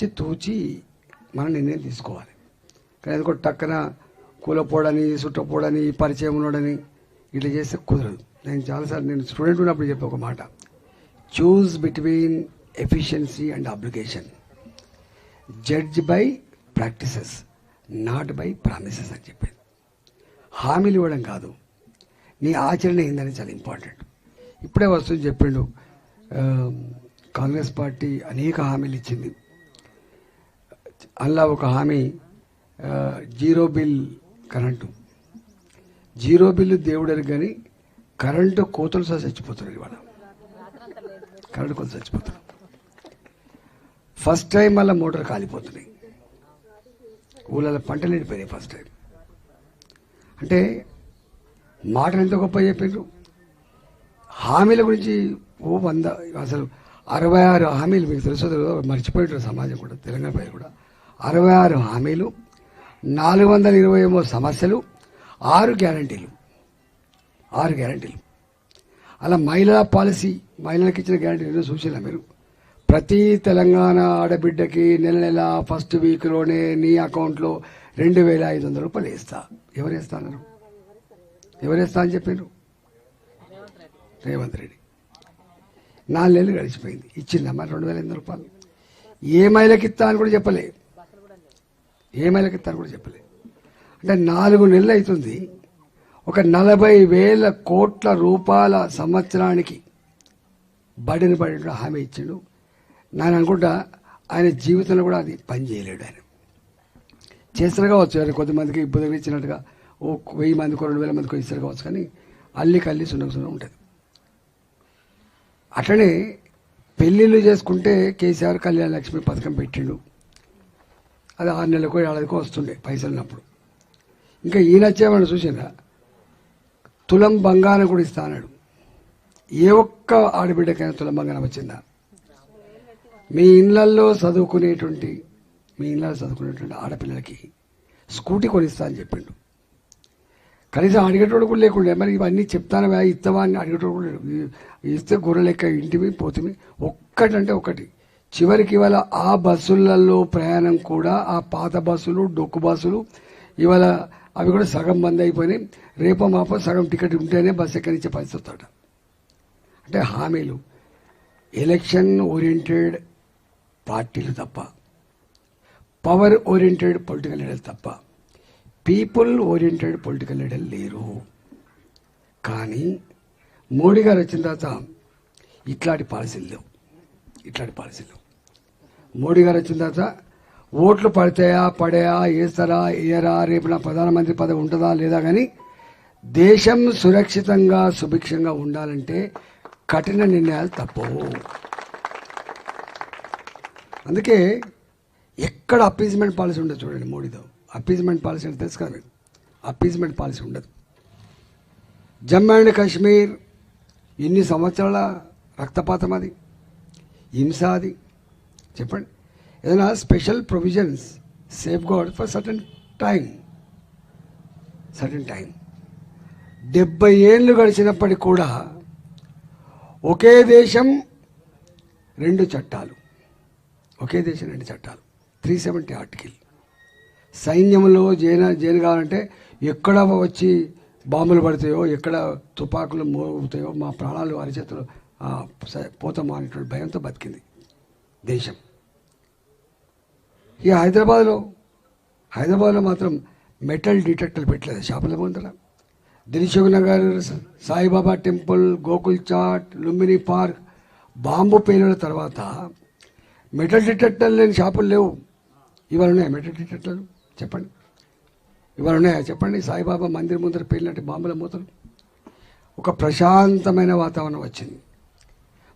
ఆచితూచి మన నిర్ణయం తీసుకోవాలి. కానీ ఎందుకో టక్కన కూలపోడని చుట్టపోడని పరిచయం ఉండడని ఇట్లా చేస్తే కుదరదు. నేను చాలాసార్లు నేను స్టూడెంట్ ఉన్నప్పుడు చెప్పే ఒక మాట. Choose between efficiency and application judge by practices not by promises అని చెప్పింది. హామీలు ఇవ్వడం కాదు. నీ ఆచరణ ఏందని చాలా ఇంపార్టెంట్ ఇప్పుడే వస్తుంది చెప్పిండు. కాంగ్రెస్ పార్టీ అనేక హామీలు ఇచ్చింది. అందులో ఒక హామీ zero bill current. Zero bill దేవుడని కానీ కరెంటు కోతలు సహా చచ్చిపోతున్నారు ఇవాళ. కరెంటు కోతలు చచ్చిపోతున్నారు ఫస్ట్ టైం మళ్ళీ మోటార్ కాలిపోతున్నాయి ఊళ్ళలో పంటలు ఎండిపోయినాయి ఫస్ట్ టైం. అంటే మాటలు ఎంత గొప్ప చెప్పిండ్రు హామీల గురించి ఓ వంద అసలు అరవై ఆరు హామీలు మీకు తెలుసు తెలియదో మర్చిపోయారు సమాజం కూడా తెలంగాణ ప్రజలు కూడా. అరవై ఆరు హామీలు నాలుగు వందల ఇరవై ఏమో సమస్యలు ఆరు గ్యారంటీలు. ఆరు గ్యారంటీలు. అలా మహిళా పాలసీ మహిళలకు ఇచ్చిన గ్యారంటీ ఏదో చూసినా మీరు? ప్రతి తెలంగాణ ఆడబిడ్డకి నెల నెల ఫస్ట్ వీక్లోనే నీ అకౌంట్లో రెండు వేల ఐదు వందల రూపాయలు వేస్తా. ఎవరు వేస్తా అన్నారు? ఎవరు వేస్తా అని చెప్పారు రేవంత్ రెడ్డి. నాలుగు నెలలు గడిచిపోయింది. ఇచ్చిందమ్మా రెండు వేల ఎనిమిది రూపాయలు. ఏ మహిళకి ఇస్తా అని కూడా చెప్పలేదు ఏమైనా మహిళకి కూడా చెప్పలే. అంటే నాలుగు నెలలు అవుతుంది ఒక నలభై వేల కోట్ల రూపాయల సంవత్సరానికి బడిని పడిన హామీ ఇచ్చిండు. నేను అనుకుంటా ఆయన జీవితంలో కూడా అది పని చేయలేడు ఆయన. చేస్తారు కావచ్చు ఆయన కొంతమందికి ఇబ్బంది ఇచ్చినట్టుగా ఓ వెయ్యి మందికి రెండు వేల మందికి ఇస్తారు కావచ్చు కానీ అల్లికి అల్లి సున్నకు సున్న ఉంటుంది. అట్లనే పెళ్ళిళ్ళు చేసుకుంటే కేసీఆర్ కళ్యాణ లక్ష్మి పథకం పెట్టిండు. అది ఆరు నెలలకు ఏడాదికో వస్తుండే పైసలు ఉన్నప్పుడు ఇంకా ఈయన వచ్చేవాడు చూసినా తులం బంగారం కూడా ఇస్తా అన్నాడు. ఏ ఒక్క ఆడబిడ్డకైనా తులం బంగారం వచ్చిందా? మీ ఇళ్ళల్లో చదువుకునేటువంటి మీ ఇళ్ళలో చదువుకునేటువంటి ఆడపిల్లలకి స్కూటీ కొనిస్తా అని చెప్పిండు. కనీసం అడిగేటోడు కూడా లేకుండే. మరి ఇవన్నీ చెప్తానవా ఇస్తావా అని అడిగేటోడు కూడా ఇస్తే గొర్రె లెక్క ఇంటివి పోతిమి ఒక్కటంటే ఒకటి. చివరికి ఇవాళ ఆ బస్సులలో ప్రయాణం కూడా ఆ పాత బస్సులు డొక్కు బస్సులు ఇవాళ అవి కూడా సగం బంద్ అయిపోయినాయి. రేపో మాపో సగం టికెట్ ఉంటేనే బస్సు ఎక్కడించే పరిస్థితి అంటే హామీలు. ఎలక్షన్ ఓరియంటెడ్ పార్టీలు తప్ప పవర్ ఓరియంటెడ్ పొలిటికల్ లీడర్లు తప్ప పీపుల్ ఓరియంటెడ్ పొలిటికల్ లీడర్ లేరు. కానీ మోడీ గారు వచ్చిన తర్వాత ఇట్లాంటి పాలసీలు లేవు. ఇట్లాంటి పాలసీలు మోడీ గారు వచ్చిన తర్వాత ఓట్లు పడతాయా పడేయా వేస్తారా వేయరా రేపు నా ప్రధానమంత్రి పదవి ఉంటుందా లేదా కానీ దేశం సురక్షితంగా సుభిక్షంగా ఉండాలంటే కఠిన నిర్ణయాలు తప్పవు. అందుకే ఎక్కడ అప్పీజ్మెంట్ పాలసీ ఉండదు చూడండి మోడీతో. అప్పీజ్మెంట్ పాలసీ అంటే తెలుసు కదా మీకు? అప్పీజ్మెంట్ పాలసీ ఉండదు. జమ్మూ అండ్ కాశ్మీర్ ఎన్ని సంవత్సరాల రక్తపాతం అది? హింస అది? చెప్పండి. ఏదైనా special provisions safeguard for certain time certain time డెబ్బై ఏళ్ళు గడిచినప్పటికి కూడా ఒకే దేశం రెండు చట్టాలు. ఒకే దేశం రెండు చట్టాలు. త్రీ సెవెంటీ ఆర్టికల్ సైన్యంలో జైన జైన్ కావాలంటే ఎక్కడ వచ్చి బాంబులు పడతాయో ఎక్కడ తుపాకులు మోగుతాయో మా ప్రాణాలు అరిచేతులు చేతులు పోతామో అనేటువంటి భయంతో బతికింది. దేశం. ఇక హైదరాబాద్లో హైదరాబాద్లో మాత్రం మెటల్ డిటెక్టర్లు పెట్టలేదు షాపుల ముందర. Dilsukhnagar Saibaba temple Gokul Chat Lumbini park bomb పేలుల తర్వాత మెటల్ డిటెక్టర్లు లేని షాపులు లేవు. ఇవాళ ఉన్నాయా మెటల్ డిటెక్టర్లు? చెప్పండి. ఇవాళ ఉన్నాయా? చెప్పండి. సాయిబాబా మందిర్ ముందర పేలినట్టు బాంబుల మూతలు. ఒక ప్రశాంతమైన వాతావరణం వచ్చింది.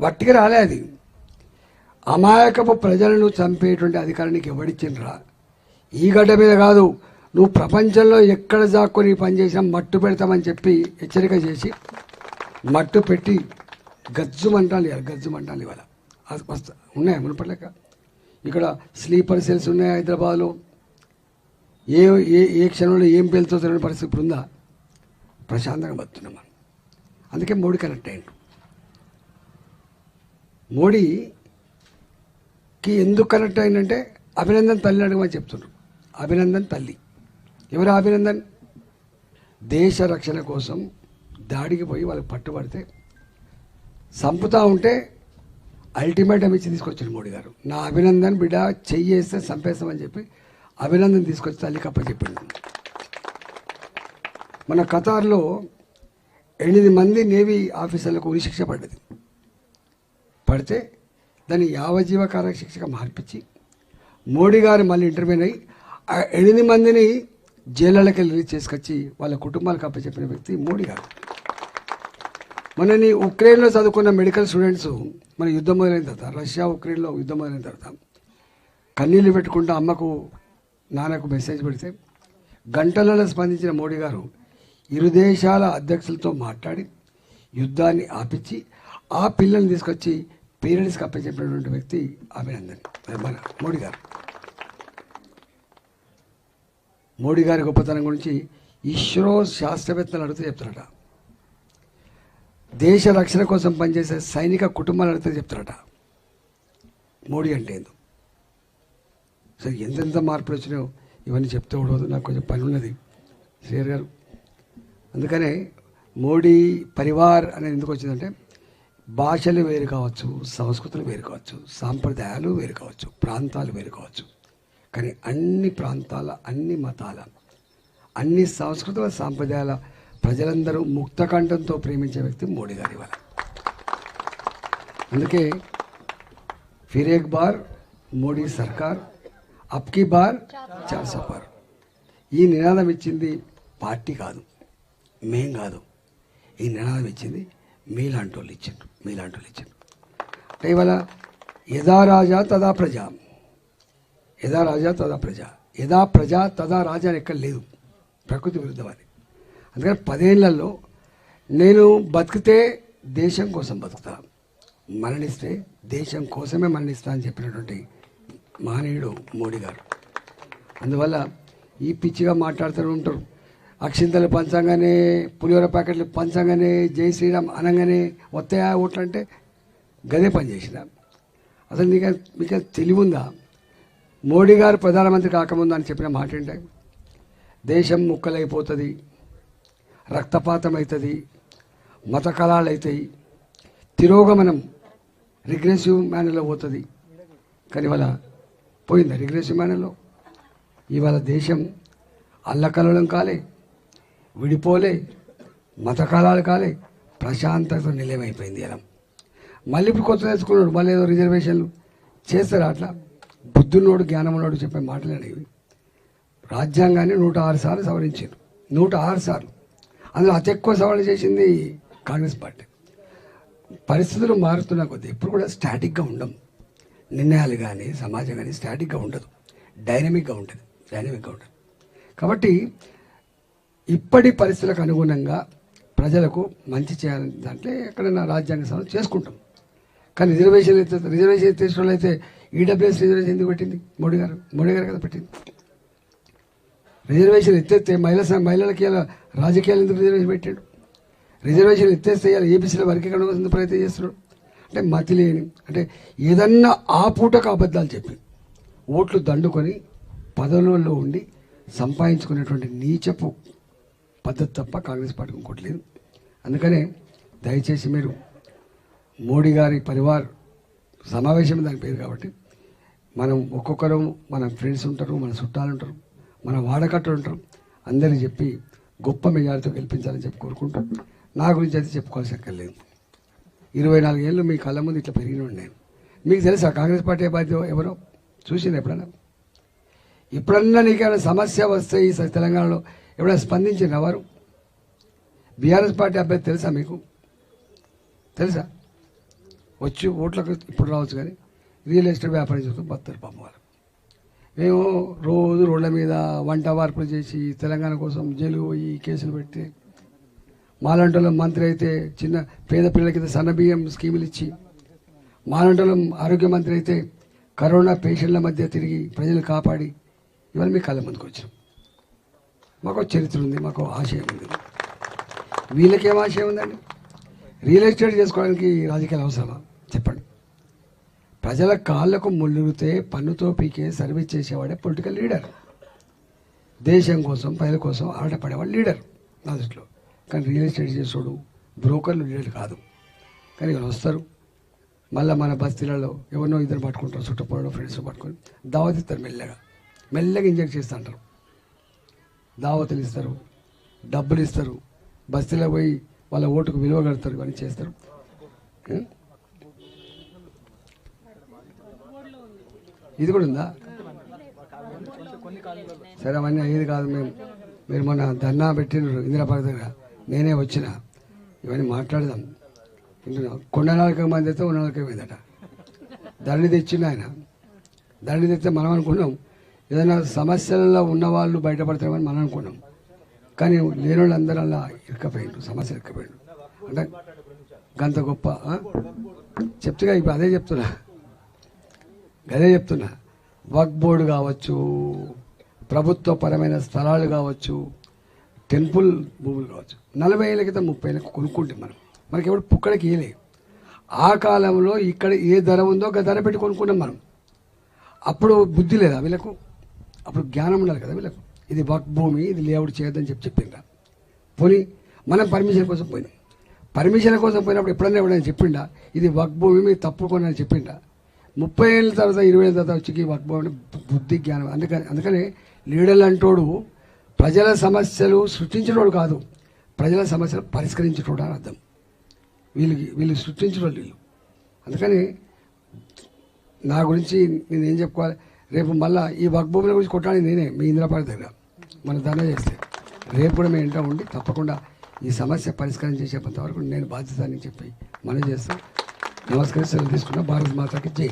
వట్టిగా రాలే అది. అమాయకపు ప్రజలను చంపేటువంటి అధికారానికి ఎవడిచ్చిండ్రా? ఈ గడ్డ మీద కాదు నువ్వు ప్రపంచంలో ఎక్కడ జాక్కొని పనిచేసినా మట్టు పెడతామని చెప్పి హెచ్చరిక చేసి మట్టు పెట్టి గజ్జుమంటాలు ఇవ్వాలి గజ్జుమంటాలు ఇవాళ అది వస్తా ఉన్నాయి మునుపట్లేక? ఇక్కడ స్లీపర్ సెల్స్ ఉన్నాయి హైదరాబాద్లో? ఏ ఏ ఏ క్షణంలో ఏం పేలుతో తెలియని పరిస్థితి ఇప్పుడు ఉందా? ప్రశాంతంగా బతున్నాం మనం. అందుకే మోడీ కనెక్ట్ అయ్యిండు. మోడీ కి ఎందుకు కనెక్ట్ అయిందంటే అభినందన్ తల్లి అడగమని చెప్తున్నారు అభినందన్ తల్లి. ఎవరు అభినందన్? దేశ రక్షణ కోసం దాడికి పోయి వాళ్ళకి పట్టుబడితే సంపుతా ఉంటే అల్టిమేటం ఇచ్చి తీసుకొచ్చాడు మోడీ గారు. నా అభినందన్ బిడ్డ చెయ్యేస్తే చంపేస్తామని చెప్పి అభినందన్ తీసుకొచ్చి తల్లి కప్ప చెప్పింది మన ఖతార్లో ఎనిమిది మంది నేవీ ఆఫీసర్లకు ఉరిశిక్ష పడ్డది. పడితే దాన్ని యావజీవ కారాశిక్షగా మార్పించి మోడీ గారు మళ్ళీ ఇంటర్వ్యూన్ అయ్యి ఆ ఎనిమిది మందిని జైళ్ళకి రిలీజ్ చేసుకొచ్చి వాళ్ళ కుటుంబాలకు అప్పచెప్పిన వ్యక్తి మోడీ గారు. మనని ఉక్రెయిన్లో చదువుకున్న మెడికల్ స్టూడెంట్స్ మన యుద్ధం మొదలైన తర్వాత రష్యా ఉక్రెయిన్లో యుద్ధం మొదలైన తర్వాత కన్నీళ్ళు పెట్టుకుంటూ అమ్మకు నాన్నకు మెసేజ్ పెడితే గంటలలో స్పందించిన మోడీ గారు ఇరు దేశాల అధ్యక్షులతో మాట్లాడి యుద్ధాన్ని ఆపించి ఆ పిల్లల్ని తీసుకొచ్చి పేరెంట్స్కి అప్పచెప్పినటువంటి వ్యక్తి అభినందన్ మన మోడీ గారు. మోడీ గారి గొప్పతనం గురించి ఇస్రో శాస్త్రవేత్తలు అడిగితే చెప్తారట. దేశ రక్షణ కోసం పనిచేసే సైనిక కుటుంబాలు అడిగితే చెప్తారట. మోడీ అంటే ఏందో. సరే ఎంతెంత మార్పులు వచ్చినాయో ఇవన్నీ చెప్తే ఉండదు నాకు కొంచెం పని ఉన్నది. శ్రీయర్ గారు. అందుకనే మోడీ పరివార్ అనేది ఎందుకు వచ్చిందంటే భాషలు వేరు కావచ్చు సంస్కృతులు వేరు కావచ్చు సాంప్రదాయాలు వేరు కావచ్చు ప్రాంతాలు వేరు కావచ్చు. కానీ అన్ని ప్రాంతాల అన్ని మతాల అన్ని సంస్కృతుల సాంప్రదాయాల ప్రజలందరూ ముక్తకంఠంతో ప్రేమించే వ్యక్తి మోడీ గారి వల్ల. అందుకే ఫిరేక్ బార్ మోడీ సర్కార్ అప్కి బార్ చార్ బార్. ఈ నినాదం ఇచ్చింది పార్టీ కాదు మేం కాదు. ఈ నినాదం ఇచ్చింది మీలాంటి వాళ్ళు ఇచ్చారు మీలాంటి వాళ్ళు ఇచ్చారు. అంటే ఇవాళ యథా రాజా తదా ప్రజ. యథా రాజా తదా ప్రజ. యథా ప్రజ తదా రాజా అని ఎక్కడ లేదు. ప్రకృతి విరుద్ధమని అందుకని పదేళ్ళలో నేను బతికితే దేశం కోసం బతుకుతా. మరణిస్తే దేశం కోసమే మరణిస్తా అని చెప్పినటువంటి మహనీయుడు మోడీ గారు. అందువల్ల ఈ పిచ్చిగా మాట్లాడుతూ ఉంటారు. అక్షింతలు పంచంగానే పులిహోర ప్యాకెట్లు పంచంగానే జై శ్రీరామ్ అనగానే వస్తాయా ఓట్లు అంటే గదే పని చేసిన. అసలు నీకు మీకు తెలివి ఉందా మోడీ గారు ప్రధానమంత్రి కాకముందు అని చెప్పిన మాట ఏంటంటే దేశం ముక్కలైపోతుంది రక్తపాతం అవుతుంది మత కళాలు అవుతాయి తిరోగమనం రిగ్రెసివ్ మేనర్లో పోతుంది. కానీ ఇవాళ పోయిందా రిగ్రెసివ్ మేనర్లో ఇవాళ దేశం అల్లకల్లోలం కాలే. విడిపోలే. మత కాలాలు కాలే. ప్రశాంతత నిలయమైపోయింది ఇలా మళ్ళీ ఇప్పుడు కొత్త తెచ్చుకున్నాడు మళ్ళీ ఏదో రిజర్వేషన్లు చేస్తారు అట్లా? బుద్ధున్నోడు జ్ఞానమున్నోడు చెప్పే మాటలు అనేవి. రాజ్యాంగాన్ని నూట ఆరు సార్లు సవరించారు. నూట ఆరు సార్లు. అందులో అతి ఎక్కువ సవరణ చేసింది కాంగ్రెస్ పార్టీ. పరిస్థితులు మారుతున్న కొద్దీ ఎప్పుడు కూడా స్టాటిక్గా ఉండం. నిర్ణయాలు కానీ సమాజం కానీ స్టాటిక్గా ఉండదు. డైనమిక్గా ఉంటుంది. డైనమిక్గా ఉంటుంది. కాబట్టి ఇప్పటి పరిస్థితులకు అనుగుణంగా ప్రజలకు మంచి చేయాలని దాంట్లో ఎక్కడైనా రాజ్యాంగ సభ చేసుకుంటాం. కానీ రిజర్వేషన్ అయితే రిజర్వేషన్ తీసిన అయితే ఈడబ్ల్యూఎస్ రిజర్వేషన్ ఎందుకు పెట్టింది? మోడీ గారు మోడీ గారు కదా పెట్టింది. రిజర్వేషన్ ఎత్తేస్తే మహిళా మహిళలకి ఇలా రాజకీయాలు ఎందుకు రిజర్వేషన్ పెట్టాడు? రిజర్వేషన్ ఎత్తేస్తే ఇలా ఏబీసీల వర్గీకరణ కోసం ఎందుకు ప్రయత్నం చేస్తున్నాడు? అంటే మతి లేని అంటే ఏదన్నా ఆ పూటకు అబద్ధాలు చెప్పి ఓట్లు దండుకొని పదవులలో ఉండి సంపాదించుకునేటువంటి నీచపు పద్ధతి తప్ప కాంగ్రెస్ పార్టీ ఇంకోటి లేదు. అందుకనే దయచేసి మీరు మోడీ గారి పరివార్ సమావేశం దాని పేరు కాబట్టి మనం ఒక్కొక్కరు మన ఫ్రెండ్స్ ఉంటారు మన చుట్టాలు ఉంటారు మన వాడకట్టలు ఉంటారు అందరిని చెప్పి గొప్ప మెజారిటీతో గెలిపించాలని చెప్పి కోరుకుంటాం నా గురించి అయితే చెప్పుకోవాల్సి అక్కర్లేదు ఇరవై నాలుగేళ్ళు మీ కళ్ళ ముందు ఇట్లా పెరిగిన నేను. మీకు తెలుసా కాంగ్రెస్ పార్టీ బాధ్యత ఎవరో? చూసింది ఎప్పుడైనా? ఎప్పుడన్నా నీకేమైనా సమస్య వస్తే ఈ స- తెలంగాణలో ఎప్పుడైనా స్పందించిన ఎవరు బీఆర్ఎస్ పార్టీ అభ్యర్థి తెలుసా మీకు? తెలుసా? వచ్చి ఓట్లకు ఇప్పుడు రావచ్చు కానీ రియల్ ఎస్టేట్ వ్యాపారం చేసుకుని బతులు పాపం వాళ్ళు. మేము రోజు రోడ్ల మీద వంట వార్పులు చేసి తెలంగాణ కోసం జైలు పోయి కేసులు పెట్టి మాలంటలం మంత్రి అయితే చిన్న పేద పిల్లలకి సన్న బియ్యం స్కీములు ఇచ్చి మాలంటలం ఆరోగ్య మంత్రి అయితే కరోనా పేషెంట్ల మధ్య తిరిగి ప్రజలు కాపాడి ఇవన్నీ మీ కళ్ళ ముందుకు వచ్చినాం మాకు చరిత్ర ఉంది మాకు ఆశయం ఉంది. వీళ్ళకేం ఆశయం ఉందండి? రియల్ ఎస్టేట్ చేసుకోవడానికి రాజకీయాలు అవసరమా? చెప్పండి. ప్రజల కాళ్ళకు ముళ్ళురితే పన్నుతో పీకే సర్వీస్ చేసేవాడే పొలిటికల్ లీడర్. దేశం కోసం ప్రజల కోసం ఆడపడేవాడు లీడర్ నా దృష్టిలో. కానీ రియల్ ఎస్టేట్ చేసేవాడు బ్రోకర్లు లీడర్ కాదు. కానీ ఇక్కడ వస్తారు? మళ్ళీ మన బస్తీలలో ఎవరినో ఇద్దరు పట్టుకుంటారు చుట్టుపక్కల ఫ్రెండ్స్ పట్టుకొని. దావతిస్తారు మెల్లగా. మెల్లగా ఇంజెక్ట్ చేస్తూ అంటారు. దావతులు ఇస్తారు డబ్బులు ఇస్తారు బస్తీలో పోయి వాళ్ళ ఓటుకు విలువ కడతారు ఇవన్నీ చేస్తారు. ఇది కూడా ఉందా? సరే అవన్నీ అయ్యేది కాదు మేము. మీరు మొన్న ధర్నా పెట్టినారు ఇందిరాపార్క్ దగ్గర. నేనే వచ్చిన. ఇవన్నీ మాట్లాడదాం. వింటున్నాం. కొండ నాలుక మంది అయితే ఉన్న నాలుక పోయిందట. ధరణి తెచ్చిండు ఆయన. ధరణి తెస్తే మనం అనుకున్నాం ఏదైనా సమస్యలలో ఉన్న వాళ్ళు బయటపడతామని మనం అనుకున్నాం. కానీ లేని వాళ్ళు అందరూ అలా ఇరకపోయిండు సమస్య ఇరకపోయిండు అంటే గంత గొప్ప చెప్తుగా ఇప్పుడు అదే చెప్తున్నా. అదే చెప్తున్నా. వర్క్ బోర్డు కావచ్చు ప్రభుత్వపరమైన స్థలాలు కావచ్చు టెంపుల్ భూములు కావచ్చు. నలభై ఏళ్ళ క్రితం ముప్పై ఏళ్ళకి కొనుక్కుంటే మనం. మనకి ఎవడు పుక్కడికి ఇయలే ఆ కాలంలో ఇక్కడ ఏ ధర ఉందో ఒక ధర పెట్టి కొనుక్కున్నాం మనం. అప్పుడు బుద్ధి లేదా వీళ్ళకు? అప్పుడు జ్ఞానం ఉండాలి కదా వీళ్ళకు. ఇది వక్ భూమి ఇది లేఅవుట్ చేయొద్దని చెప్పి చెప్పిండ్రా. పోనీ మనం పర్మిషన్ కోసం పోయినాం. పర్మిషన్ కోసం పోయినప్పుడు ఎప్పుడన్నా ఎవడైనా చెప్పిండా ఇది వక్ భూమి మీరు తప్పు అని చెప్పిండా? ముప్పై ఏళ్ళ తర్వాత ఇరవై ఏళ్ళ తర్వాత వచ్చి వక్ భూమి బుద్ధి జ్ఞానం అందుకని అందుకని లీడర్లు అంటోడు ప్రజల సమస్యలు సృష్టించినోడు కాదు ప్రజల సమస్యలు పరిష్కరించినోడు అని అర్థం. వీళ్ళకి వీళ్ళు సృష్టించిన వాళ్ళు వీళ్ళు. అందుకని నా గురించి నేను ఏం చెప్పుకోవాలి? రేపు మళ్ళా ఈ వర్క్ భూముల గురించి కొట్టాలి నేనే మీ ఇంద్రపాటి దగ్గర. మన ధర్నా చేస్తే. రేపు కూడా మేము ఇంట్లో ఉండి తప్పకుండా ఈ సమస్య పరిష్కారం చేసేంత వరకు నేను బాధ్యత అని చెప్పి మనం చేస్తాం. నమస్కారం తీసుకున్న భారత మాతకి జై.